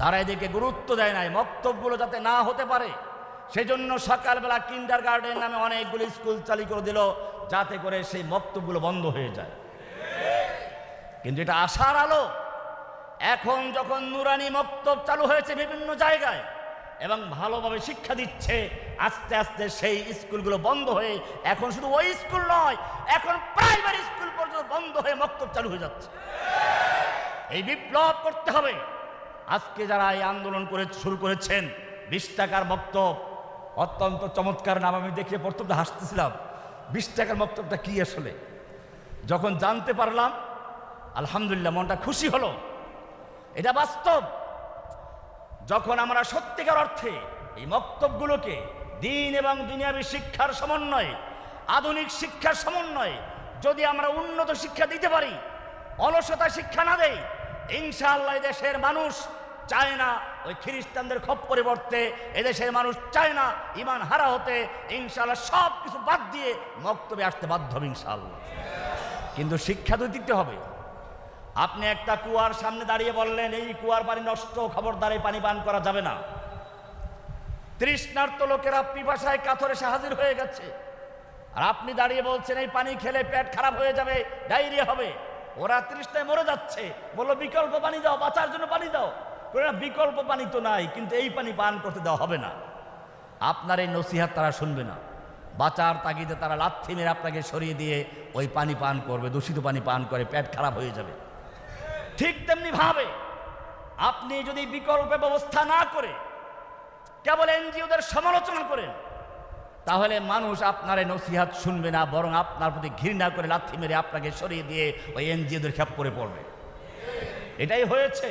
তারা এদিকে গুরুত্ব দেয় নাই মক্তবগুলো যাতে না হতে পারে। সেজন্য সকালবেলা কিন্ডার গার্ডেন নামে অনেকগুলো স্কুল চালু করে দিল, যাতে করে সেই মক্তবগুলো বন্ধ হয়ে যায়। কিন্তু এটা আশার আলো। এখন যখন নুরানি মক্তব চালু হয়েছে বিভিন্ন জায়গায়, এবং ভালোভাবে শিক্ষা দিচ্ছে, আস্তে আস্তে সেই স্কুলগুলো বন্ধ হয়ে, এখন শুধু ওই স্কুল নয়, এখন প্রাইমারি স্কুল পর্যন্ত বন্ধ হয়ে মক্তব চালু হয়ে যাচ্ছে। এই বিপ্লব করতে হবে। আজকে যারা এই আন্দোলন করে শুরু করেছেন, বিশ টাকার বক্তব্য অত্যন্ত চমৎকার নাম আমি দেখে প্রথম হাসতেছিলাম। বিশ টাকার বক্তব্যটা কি আসলে? যখন জানতে পারলাম, আলহামদুলিল্লাহ মনটা খুশি হলো। এটা বাস্তব। যখন আমরা সত্যিকার অর্থে এই মক্তবগুলোকে দিন এবং দুনিয়াবী শিক্ষার সমন্বয়ে, আধুনিক শিক্ষার সমন্বয়ে যদি আমরা উন্নত শিক্ষা দিতে পারি, অলসতা শিক্ষা না দেই, ইনশাআল্লাহ দেশের মানুষ চায় না। ওই খ্রিস্টানদের খপ পরিবর্তে এদেশের মানুষ চায় না ইমান হারা হতে। ইনশাল্লাহ সব কিছু বাদ দিয়ে মক্তবে আসতে বাধ্য হবে ইনশাআল্লাহ। কিন্তু শিক্ষা তো দিতে হবে। আপনি একটা কুয়ার সামনে দাঁড়িয়ে বললেন, এই কুয়ার পানি নষ্ট, খবরদার পানি পান করা যাবে না। তৃষ্ণার্ত লোকেরা পিপাসায় কাতরে এসে হাজির হয়ে গেছে। আর আপনি দাঁড়িয়ে বলছেন, এই পানি খেলে পেট খারাপ হয়ে যাবে, ডায়রিয়া হবে। ওরা তৃষ্ণায় মরে যাচ্ছে। বলল, বিকল্প পানি দাও, বাঁচার জন্য পানি দাও। বিকল্প পানি তো নাই, কিন্তু এই পানি পান করতে দেওয়া হবে না। আপনার এই নসিহাত তারা শুনবে না। বাঁচার তাগিদে তারা লাথি মেরে আপনাকে সরিয়ে দিয়ে ওই পানি পান করবে, দূষিত পানি পান করে পেট খারাপ হয়ে যাবে। ঠিক তেমনি ভাবে আপনি যদি বিকল্প ব্যবস্থা না করে, কেবল এনজিওদের সমালোচনা করেন, তাহলে মানুষ আপনার এই নসিহাত শুনবে না, বরং আপনার প্রতি ঘৃণা করে লাথি মেরে আপনাকে সরিয়ে দিয়ে ওই এনজিওদের খেপ করে পড়বে। এটাই হয়েছে।